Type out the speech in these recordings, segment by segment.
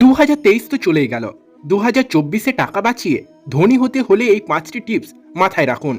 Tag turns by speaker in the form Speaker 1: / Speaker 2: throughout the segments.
Speaker 1: দু হাজার তেইশ তো চলেই গেল। দু হাজার চব্বিশে টাকা বাঁচিয়ে ধনী হতে হলে এই পাঁচটি টিপস মাথায় রাখুন।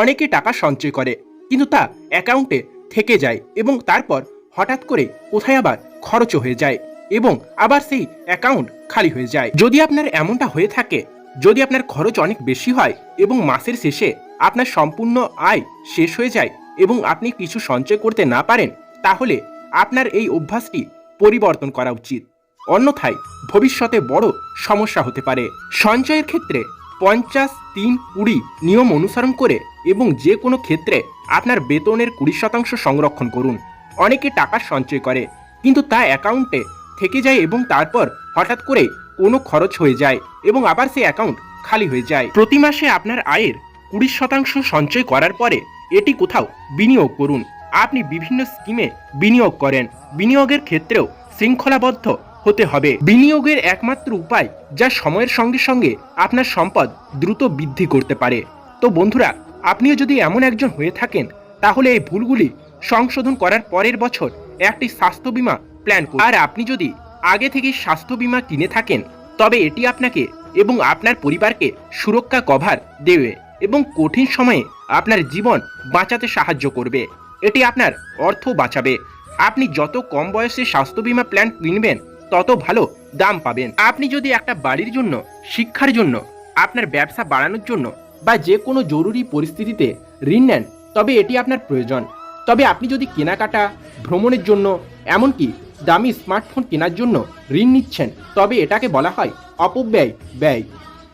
Speaker 1: অনেকে টাকা সঞ্চয় করে, কিন্তু তা অ্যাকাউন্টে থেকে যায় এবং তারপর হঠাৎ করে কোথায় আবার খরচও হয়ে যায় এবং আবার সেই অ্যাকাউন্ট খালি হয়ে যায়। যদি আপনার এমনটা হয়ে থাকে, যদি আপনার খরচ অনেক বেশি হয় এবং মাসের শেষে আপনার সম্পূর্ণ আয় শেষ হয়ে যায় এবং আপনি কিছু সঞ্চয় করতে না পারেন, তাহলে আপনার এই অভ্যাসটি পরিবর্তন করা উচিত। অন্যথায় ভবিষ্যতে বড় সমস্যা হতে পারে। সঞ্চয়ের ক্ষেত্রে পঞ্চাশ, তিন, কুড়ি নিয়ম অনুসরণ করে এবং যে কোনো ক্ষেত্রে আপনার বেতনের কুড়ি শতাংশ সংরক্ষণ করুন। অনেকে টাকা সঞ্চয় করে, কিন্তু তা অ্যাকাউন্টে থেকে যায় এবং তারপর হঠাৎ করে কোনো খরচ হয়ে যায় এবং আবার সেই অ্যাকাউন্ট খালি হয়ে যায়। প্রতি মাসে আপনার আয়ের কুড়ি শতাংশ সঞ্চয় করার পরে এটি কোথাও বিনিয়োগ করুন। আপনি বিভিন্ন স্কিমে বিনিয়োগ করেন। বিনিয়োগের ক্ষেত্রেও শৃঙ্খলাবদ্ধ হতে হবে। বিনিয়োগের একমাত্র উপায় যা সময়ের সঙ্গে সঙ্গে আপনার সম্পদ দ্রুত বৃদ্ধি করতে পারে। তো বন্ধুরা, আপনিও যদি এমন একজন হয়ে থাকেন, তাহলে এই ভুলগুলি সংশোধন করার পরের বছর একটি স্বাস্থ্য বীমা প্ল্যান করুন। আর আপনি যদি আগে থেকে স্বাস্থ্য বীমা কিনে থাকেন, তবে এটি আপনাকে এবং আপনার পরিবারকে সুরক্ষা কভার দেবে এবং কঠিন সময়ে আপনার জীবন বাঁচাতে সাহায্য করবে। এটি আপনার অর্থ বাঁচাবে। আপনি যত কম বয়সে স্বাস্থ্য বীমা প্ল্যান কিনবেন তত ভালো দাম পাবেন। আপনি যদি একটা বাড়ির জন্য, শিক্ষার জন্য, আপনার ব্যবসা বাড়ানোর জন্য বা যে কোনো জরুরি পরিস্থিতিতে ঋণ নেন, তবে এটি আপনার প্রয়োজন। তবে আপনি যদি কেনাকাটা, ভ্রমণের জন্য, এমনকি দামি স্মার্টফোন কেনার জন্য ঋণ নিচ্ছেন, তবে এটাকে বলা হয় অপব্যয়, ব্যয়।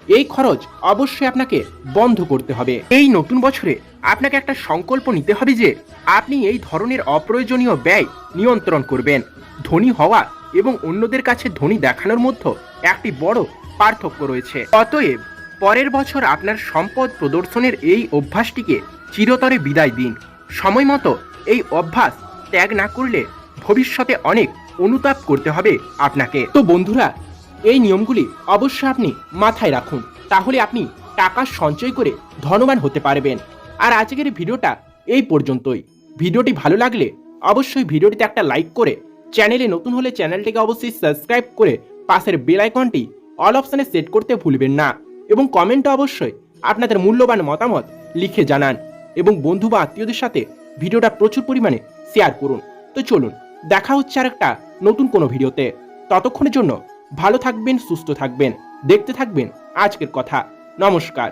Speaker 1: এই খরচ অবশ্যই আপনাকে বন্ধ করতে হবে। এই নতুন বছরে আপনাকে একটা সংকল্প নিতে হবে যে, আপনি এই ধরনের অপ্রয়োজনীয় ব্যয় নিয়ন্ত্রণ করবেন। ধনী হওয়া এবং অন্যদের কাছে ধনী দেখানোর মধ্যে একটি বড় পার্থক্য রয়েছে। অতএব, পরের বছর আপনার সম্পদ প্রদর্শনের এই অভ্যাসটিকে চিরতরে বিদায় দিন। সময় মতো এই অভ্যাস ত্যাগ না করলে ভবিষ্যতে অনেক অনুতাপ করতে হবে আপনাকে। তো বন্ধুরা, এই নিয়মগুলি অবশ্যই আপনি মাথায় রাখুন, তাহলে আপনি টাকা সঞ্চয় করে ধনবান হতে পারবেন। আর আজকের ভিডিওটা এই পর্যন্তই। ভিডিওটি ভালো লাগলে অবশ্যই ভিডিওটিতে একটা লাইক করে চ্যানেলে নতুন হলে চ্যানেলটিকে অবশ্যই সাবস্ক্রাইব করে পাশের বেল আইকনটি অল অপশানে সেট করতে ভুলবেন না এবং কমেন্টে অবশ্যই আপনাদের মূল্যবান মতামত লিখে জানান এবং বন্ধু বা আত্মীয়দের সাথে ভিডিওটা প্রচুর পরিমাণে শেয়ার করুন। তো চলুন, দেখা হচ্ছে আর একটা নতুন কোনো ভিডিওতে। ততক্ষণের জন্য ভালো থাকবেন, সুস্থ থাকবেন, দেখতে থাকবেন আজকের কথা। নমস্কার।